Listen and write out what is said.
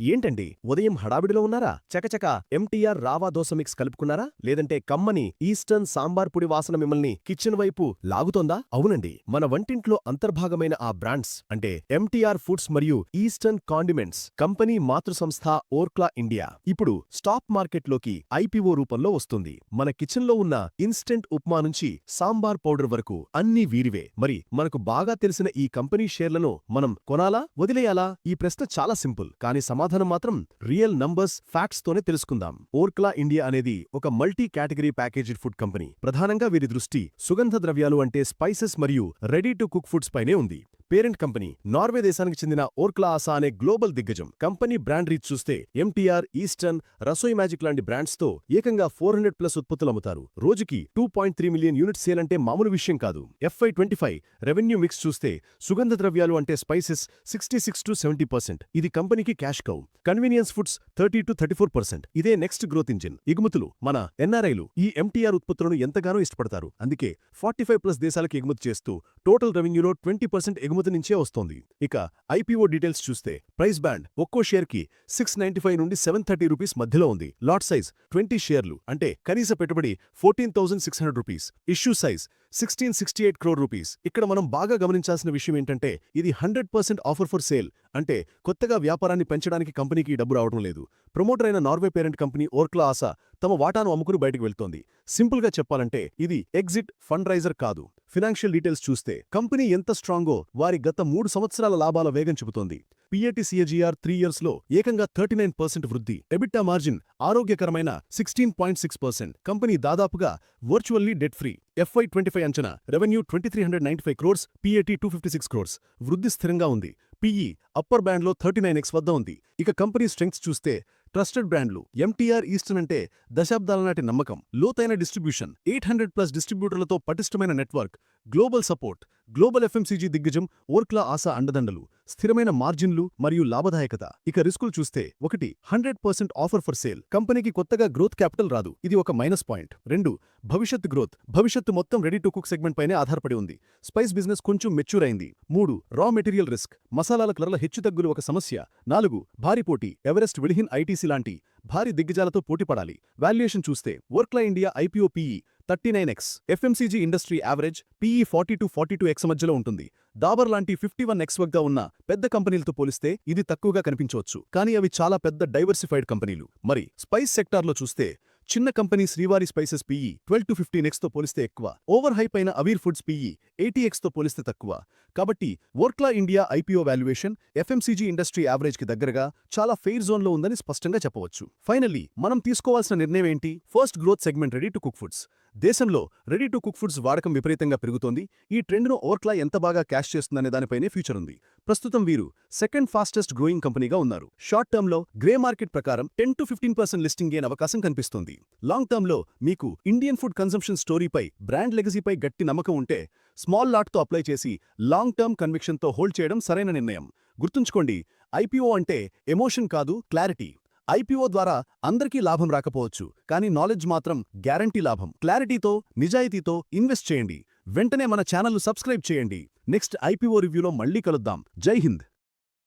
ఏంటండి? ఉదయం హడావిడిలో ఉన్నారా? చకచక ఎంటీఆర్ రావా దోశ మిక్స్ కలుపుకున్నారా? లేదంటే కమ్మని ఈస్టర్న్ సాంబార్ పొడి వాసన మిమ్మల్ని కిచెన్ వైపు లాగుతోందా? అవునండి. మన వంటింట్లో అంతర్భాగమైన ఆ బ్రాండ్స్ అంటే ఎంటీఆర్ ఫుడ్స్ మరియు ఈస్టర్న్ కాండిమెంట్స్ కంపెనీ మాతృ సంస్థ ఓర్క్లా ఇండియా. ఇప్పుడు స్టాక్ మార్కెట్లోకి ఐపీఓ రూపంలో వస్తుంది. మన కిచెన్లో ఉన్న ఇన్స్టెంట్ ఉప్మా నుంచి సాంబార్ పౌడర్ వరకు అన్నీ వీరివే. మరి మనకు బాగా తెలిసిన ఈ కంపెనీ షేర్లను మనం కొనాలా? వదిలేయాలా? ఈ ప్రశ్న చాలా సింపుల్. కానీ సమాధానం మాత్రం రియల్ నంబర్స్ ఫ్యాక్ట్స్తోనే తెలుసుకుందాం. ఓర్క్లా ఇండియా అనేది ఒక multi category packaged food company. ప్రధానంగా వీరి దృష్టి సుగంధ ద్రవ్యాలు అంటే స్పైసెస్ మరియు రెడీ టు కుక్ ఫుడ్స్ పైనే ఉంది. పేరెంట్ కంపెనీ నార్వే దేశానికి చెందిన ఓర్క్లా ఆసా అనే గ్లోబల్ దిగ్గజం. కంపెనీ బ్రాండ్ రీచ్ చూస్తే ఎంటీఆర్ ఈస్టర్న్ రసోయి మ్యాజిక్ లాంటి బ్రాండ్స్తో ఏకంగా ఫోర్ హండ్రెడ్ ప్లస్ ఉత్పత్తులు అమ్ముతారు రోజుకి two point three million unit sale అంటే మామూలు విషయం కాదు. FY twenty five revenue mix చూస్తే సుగంధ ద్రవ్యాలు అంటే spices sixty six to seventy percent. ఇది కంపెనీకి cash cow. Convenience foods thirty to thirty four percent. ఇదే నెక్స్ట్ గ్రోత్ ఇంజిన్. ఎగుమతులు మన ఎన్ఆర్ఐలు ఈ ఎంటీఆర్ ఉత్పత్తులను ఎంతగానో ఇష్టపడతారు. అందుకే ఫార్టీ ఫైవ్ ప్లస్ దేశాలకు ఎగుమతి చేస్తూ టోటల్ రెవెన్యూలో ట్వంటీ పర్సెంట్ ఎగుమతి నుంచే వస్తోంది. ఇక ఐపీఓ డీటెయిల్స్ చూస్తే ప్రైస్ బ్యాండ్ ఒక్కో షేర్కి సిక్స్ నైన్టీ ఫైవ్ నుండి సెవెన్ థర్టీ రూపీస్ మధ్యలో ఉంది. లాట్ సైజ్ ట్వంటీ షేర్లు అంటే కనీస పెట్టుబడి fourteen thousand six hundred rupees. Issue size sixteen sixty eight crore rupees ఇక్కడ మనం బాగా గమనించాల్సిన విషయం ఏంటంటే ఇది hundred percent offer for sale అంటే కొత్తగా వ్యాపారాన్ని పెంచడానికి కంపెనీకి డబ్బు రావడం లేదు. ప్రమోటర్ అయిన Norway parent company Orkla ASA తమ వాటాను అమ్ముకుని బయటకు వెళ్తోంది. సింపుల్గా చెప్పాలంటే ఇది ఎగ్జిట్ ఫండ్ రైజర్ కాదు. ఫినాన్షియల్ డీటెయిల్స్ చూస్తే కంపెనీ ఎంత స్ట్రాంగో వారి గత మూడు సంవత్సరాల లాభాల వేగం చెబుతోంది. పిఏటి సిఏజీఆర్ త్రీ ఇయర్స్లో ఏకంగా థర్టీ నైన్ పర్సెంట్ వృద్ధి. ఎబిట్టా మార్జిన్ ఆరోగ్యకరమైన sixteen point six percent. Company దాదాపుగా virtually debt free FY twenty five అంచనా revenue twenty three hundred ninety five crores PAT two fifty six crores. వృద్ధి స్థిరంగా ఉంది. పిఈ అప్పర్ బ్యాండ్లో థర్టీ నైన్ ఎక్స్ వద్ద ఉంది. ఇక కంపెనీ స్ట్రెంగ్స్ చూస్తే ట్రస్టెడ్ బ్రాండ్లు ఎంటీఆర్ ఈస్టర్న్ అంటే దశాబ్దాల నాటి నమ్మకం. లోతైన డిస్ట్రిబ్యూషన్ ఎయిట్ హండ్రెడ్ ప్లస్ డిస్ట్రిబ్యూటర్లతో పటిష్టమైన network. Global support global FMCG దిగ్గజం ఓర్క్లా ఆశా అండదండలు స్థిరమైన మార్జిన్లు మరియు లాభదాయకత. ఇక రిస్కులు చూస్తే ఒకటి hundred percent offer for sale. కంపెనీకి కొత్తగా గ్రోత్ క్యాపిటల్ రాదు. ఇది ఒక మైనస్ పాయింట్. రెండు భవిష్యత్ గ్రోత్. భవిష్యత్తు మొత్తం రెడీ టు కుక్ సెగ్మెంట్ పైనే ఆధారపడి ఉంది. స్పైస్ బిజినెస్ కొంచెం మెచ్యూర్ అయింది. మూడు రా మెటీరియల్ రిస్క్. మసాలాల కలర్ల హెచ్చుతగ్గులు ఒక సమస్య. నాలుగు భారీ పోటీ. ఎవరెస్ట్ విలిహిన్ ఐటీసీ లాంటి భారీ దిగ్గజాలతో పోటీపడాలి వాల్యుయేషన్ చూస్తే Orkla India IPO PE thirty nine X FMCG industry average PE forty to forty two X మధ్యలో ఉంటుంది. డాబర్ లాంటి ఫిఫ్టీ వన్ ఎక్స్ వద్ద ఉన్న పెద్ద కంపెనీలతో పోలిస్తే ఇది తక్కువగా కనిపించవచ్చు. కానీ అవి చాలా పెద్ద డైవర్సిఫైడ్ కంపెనీలు. మరి స్పైస్ సెక్టార్లో చూస్తే చిన్న company Srivari spices PE twelve to fifteen ఎక్స్తో పోలిస్తే ఎక్కువ. ఓవర్ హైప్ అయిన అవీర్ ఫుడ్స్ పీఈ ఎయిటీ ఎక్స్తో పోలిస్తే తక్కువ. కాబట్టి Orkla India IPO valuation FMCG industry యావరేజ్కి దగ్గరగా చాలా ఫెయిర్ జోన్లో ఉందని స్పష్టంగా చెప్పవచ్చు. ఫైనల్లీ మనం తీసుకోవాల్సిన నిర్ణయం ఏంటి? First growth segment ready to cook foods. దేశంలో రెడీ టు కుక్ ఫుడ్స్ వాడకం విపరీతంగా పెరుగుతోంది. ఈ ట్రెండ్ను ఓవర్క్లా ఎంత బాగా క్యాష్ చేస్తుందనే దానిపైనే ఫ్యూచర్ ఉంది. ప్రస్తుతం వీరు సెకండ్ ఫాస్టెస్ట్ గ్రోయింగ్ కంపెనీగా ఉన్నారు. షార్ట్ టర్మ్లో గ్రే మార్కెట్ ప్రకారం ten to fifteen percent listing gain అవకాశం కనిపిస్తుంది. లాంగ్ టర్మ్లో మీకు ఇండియన్ ఫుడ్ కన్సంప్షన్ స్టోరీపై బ్రాండ్ లెగసీపై గట్టి నమ్మకం ఉంటే స్మాల్ లాట్తో అప్లై చేసి లాంగ్ టర్మ్ కన్విక్షన్తో హోల్డ్ చేయడం సరైన నిర్ణయం. గుర్తుంచుకోండి ఐపీఓ అంటే ఎమోషన్ కాదు క్లారిటీ. ఐపీఓ ద్వారా అందరికీ లాభం రాకపోవచ్చు కానీ నాలెడ్జ్ మాత్రం గ్యారంటీ లాభం. క్లారిటీతో నిజాయితీతో ఇన్వెస్ట్ చేయండి. వెంటనే మన ఛానల్ను సబ్స్క్రైబ్ చేయండి. నెక్స్ట్ ఐపీఓ రివ్యూలో మళ్ళీ కలుద్దాం. జై హింద్!